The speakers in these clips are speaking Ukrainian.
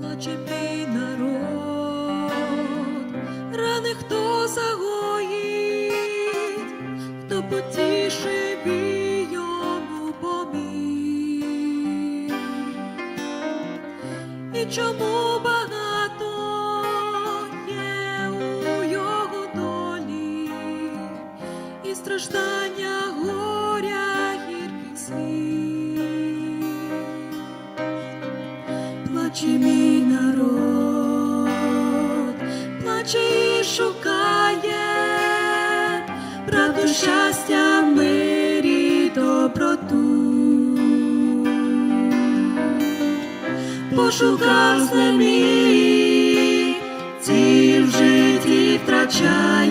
Плаче мій народ, рани хто загоїть, хто потішив і йому поміг. І чому страждання горя гіркий слів. Плаче мій народ, плаче і шукає правду, щастя, мирі, доброту. Пошукав знеміг, ціль в житті втрачає,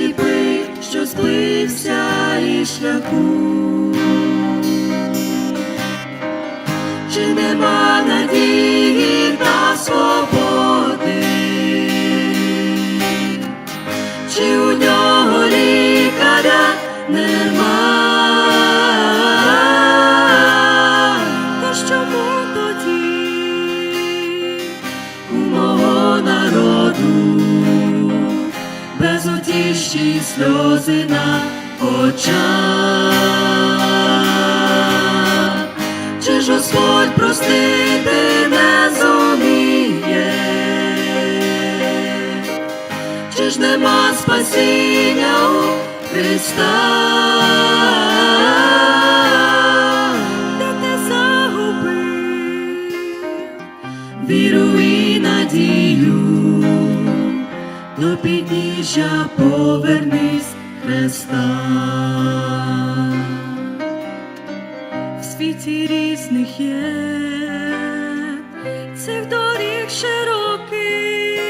як сліпий, що збився і шляху. Чи нема надії та свободи, чи у нього лікаря нема? Безутішні сльози на очах? Чи ж Господь простити не зуміє? Чи ж нема спасіння у Христа? Віру і надію, до підніжжя повернись Христа. В світі різних є, цих доріг широких,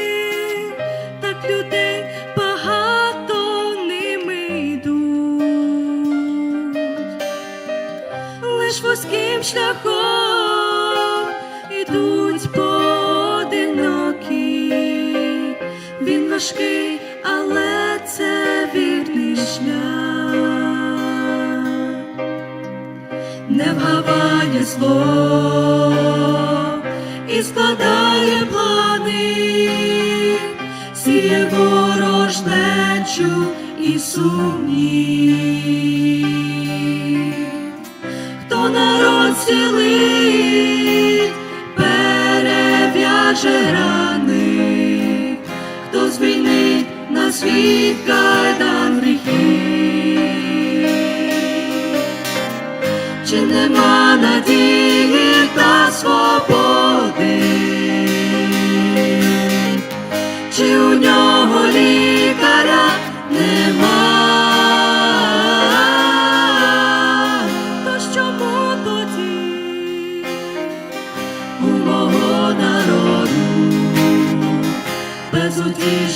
так людей багато ними йдуть, лиш вузьким шляхом ідуть поодинокі, важкий, але це вірний шлях. Не вгаває зло і складає плани, сіє ворожнечу і сумнів. Хто народ цілить, перев'яже рани, світ кайдан гріхів чи нема надії та свободи,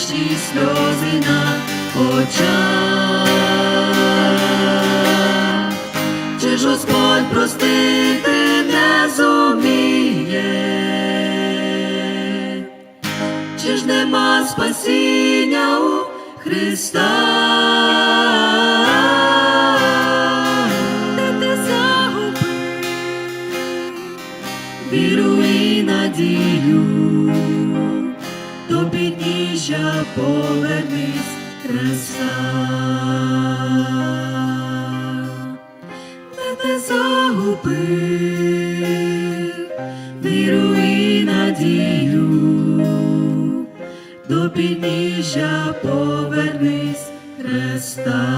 безутішні сльози на очах? Чи ж Господь простити не зуміє? Чи ж нема спасіння у Христа? Віру і надію, до підніжжя повернись Христа. мене загубив віру і надію, до підніжжя повернись Христа.